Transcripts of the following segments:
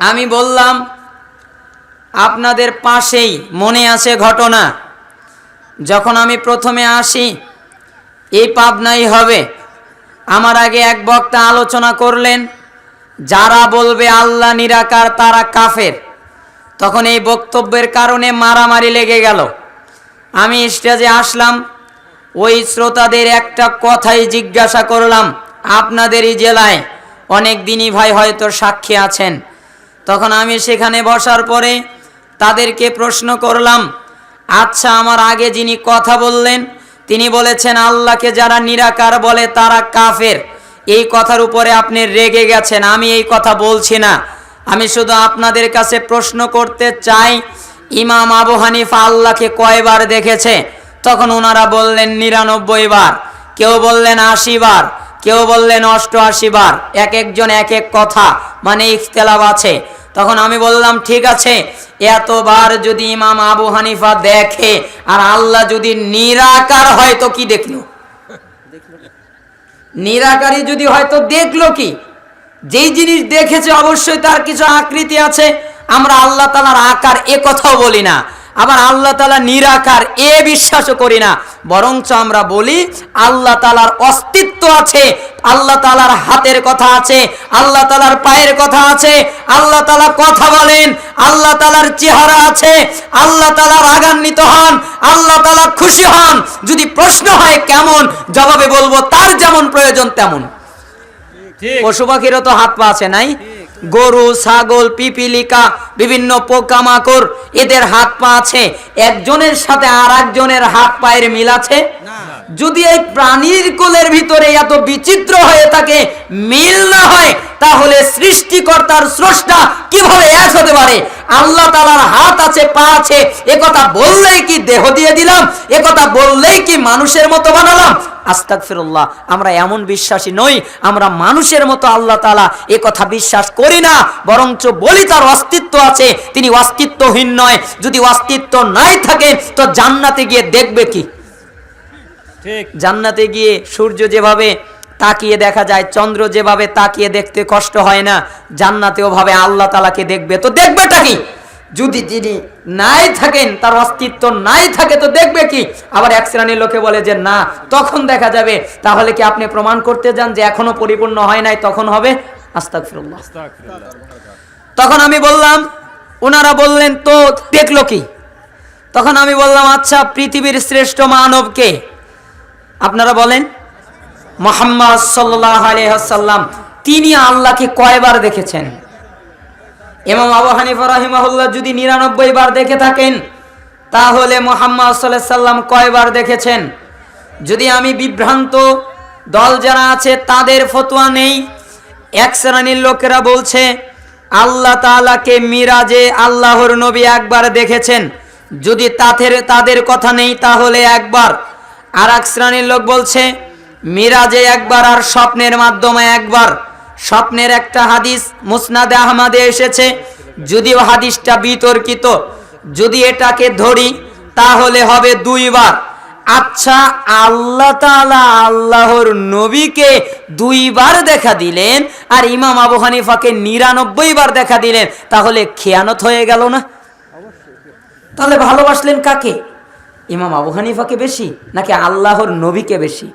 আমি বললাম, আপনাদের পাশেই মনে আছে ঘটনা। যখন আমি প্রথমে আসি, এই পাবনাই হবে। আমার আগে এক বক্তা আলোচনা করলেন, যারা বলবে আল্লাহ নিরাকার তারা কাফের। তখন এই বক্তব্যের কারণে মারামারি লেগে গেল। আমি স্টেজে আসলাম, ওই শ্রোতাদের একটা কথাই জিজ্ঞাসা করলাম আপনাদেরই জেলায় অনেক দিনই ভাই হয়তো সাক্ষী আছেন। তখন আমি সেখানে বসার পরে তাদেরকে প্রশ্ন করলাম আচ্ছা আমার আগে যিনি কথা বললেন, তিনি বলেছেন, আল্লাহকে যারা নিরাকার বলে তারা কাফের। এই কথার উপরে আপনি রেগে গেছেন, আমি এই কথা বলছি না। আমি শুধু আপনাদের কাছে প্রশ্ন করতে চাই, ইমাম আবু হানিফা আল্লাহকে কয়বার দেখেছে? তখন ওনারা বললেন, নিরানব্বই বার। কেউ বললেন, আশি বার। কেউ বললেন, অষ্টআশি বার। এক একজন এক এক কথা। মানে ইখতলাফ আছে। তখন আমি বললাম, ঠিক আছে, এতবার যদি ইমাম আবু হানিফা দেখে আর আল্লাহ যদি নিরাকার হয় তো কি দেখল? নিরাকারী যদি হয়তো দেখল কি? যেই জিনিস দেখেছে অবশ্যই তার কিছু আকৃতি আছে। আমরা আল্লাহ তালার আকার এ কথাও বলি না। আবার আল্লাহ তালা নিরাকার এ বিশ্বাসও করি না। বরঞ্চ আমরা বলি আল্লাহ তালার অস্তিত্ব আছে আল্লাহ তালার হাতের কথা আছে আল্লাহ তালার পায়ের কথা আছে আল্লাহ তালা কথা বলেন আল্লাহ তালার চেহারা আছে আল্লাহ তালা রাগান্বিত হন আল্লাহ তালা খুশি হন। যদি প্রশ্ন হয় কেমন জবাবে বলব তার যেমন প্রয়োজন তেমন। পশু পাখিরও তো হাত পা আছে নাই? গরু, ছাগল, পিপিলিকা, বিভিন্ন পোকামাকড়, এদের হাত পা আছে। একজনের সাথে আর একজনের হাত পায়ের মিল আছে। যদি এই প্রাণীর কোলের ভিতরে এত বিচিত্র হয়ে থাকে, মিল না হয়, তাহলে সৃষ্টিকর্তার স্রষ্টা কীভাবে এক হতে পারে? আল্লাহ তালার হাত আছে, পা আছে, এ কথা বললেই কি দেহ দিয়ে দিলাম? এ কথা বললেই কি মানুষের মতো বানালাম? আস্তাক ফিরুল্লাহ আমরা এমন বিশ্বাসী নই, আমরা মানুষের মতো আল্লাহ তালা কথা বিশ্বাস করি না, বরঞ্চ বলি তার অস্তিত্ব আছে। তিনি অস্তিত্বহীন নয়, যদি অস্তিত্ব নাই থাকে, তো জান্নাতে গিয়ে দেখবে কি? জান্নাতে গিয়ে সূর্য যেভাবে তাকিয়ে দেখা যায় চন্দ্র যেভাবে তাকিয়ে দেখতে কষ্ট হয় না জান্নাতেও ভাবে আল্লাহ তালাকে দেখবে। তো দেখবেটা কি? যদি তিনি নাই থাকেন তার অস্তিত্ব নাই থাকে তো দেখবে কি? আবার এক শ্রেণির লোকে বলে যে না তখন দেখা যাবে। তাহলে কি আপনি প্রমাণ করতে যান যে এখনও পরিপূর্ণ হয় নাই? তখন হবে? আস্তাক তখন আমি বললাম ওনারা বললেন তো দেখল কি? তখন আমি বললাম আচ্ছা পৃথিবীর শ্রেষ্ঠ মানবকে আপনারা বলেন, মোহাম্মদ সাল্লাহ তিনি আল্লাহকে কয়বার দেখেছেন? ইমাম আবু হানিফা রাহিমাহুল্লাহ যদি নিরানব্বই বার দেখে থাকেন, তাহলে মোহাম্মদ সাল্লাহ সাল্লাম কয়বার দেখেছেন? যদি আমি বিভ্রান্ত দল যারা আছে, তাদের ফতোয়া নেই, এক শ্রেণির লোকেরা বলছে, আল্লাহ তাআলাকে মিরাজে আল্লাহর নবী একবার দেখেছেন। যদি তাদের তাদের কথা নেই, তাহলে একবার আর এক শ্রেণির লোক বলছে, মিরাজে একবার আর স্বপ্নের মাধ্যমে একবার। স্বপ্নের একটা হাদিস মুসনাদে আহমাদে এসেছে, যদিও হাদিসটা বিতর্কিত, যদি এটাকে ধরি, তাহলে হবে দুইবার। আচ্ছা আল্লাহ তাআলা আল্লাহর নবীকে দুইবার দেখা দিলেন, আর ইমাম আবু হানিফাকে নিরানব্বই বার দেখা দিলেন, তাহলে খেয়ানত হয়ে গেল না? তাহলে ভালোবাসলেন কাকে? ইমাম আবু হানিফাকে বেশি নাকি আল্লাহর নবীকে বেশি?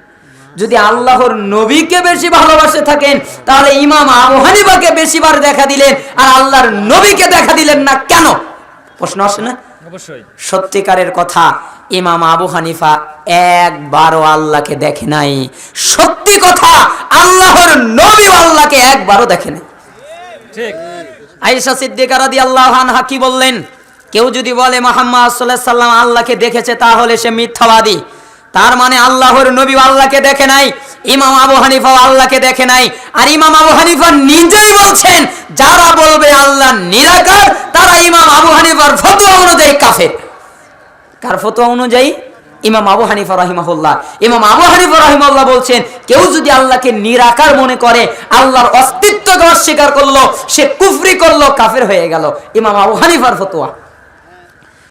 যদি আল্লাহর নবীকে বেশি ভালোবাসে থাকেন তাহলে ইমাম আবু হানিফাকে বেশি বার দেখা দিলেন আর আল্লাহর নবীকে দেখা দিলেন না কেন? প্রশ্ন আসে না? অবশ্যই। সত্যিকারের কথা ইমাম আবু হানিফা একবারও আল্লাহকে দেখে নাই। সত্যি কথা আল্লাহর নবী আল্লাহকে একবারও দেখে নাই। ঠিক। আয়েশা সিদ্দিকা রাদিয়াল্লাহু আনহা কি বললেন? কেউ যদি বলে মোহাম্মদ আলাইহি সাল্লাম আল্লাহকে দেখেছে, তাহলে সে মিথ্যাবাদী। তার মানে আল্লাহর নবী আল্লাহকে দেখে নাই, ইমাম আবু হানিফা আল্লাহকে দেখে নাই, আর ইমাম আবু হানিফা নিজেই বলছেন, যারা বলবে আল্লাহ নিরাকার, তারা ইমাম আবু হানিফার ফতোয়া অনুযায়ী কাফের। কার ফতোয়া অনুযায়ী? ইমাম আবু হানিফা রহিমাহুল্লাহ। ইমাম আবু হানিফা রহিমাল্লাহ বলছেন, কেউ যদি আল্লাহকে নিরাকার মনে করে, আল্লাহর অস্তিত্বকে অস্বীকার করল, সে কুফরি করল, কাফের হয়ে গেল। ইমাম আবু হানিফার ফতোয়া।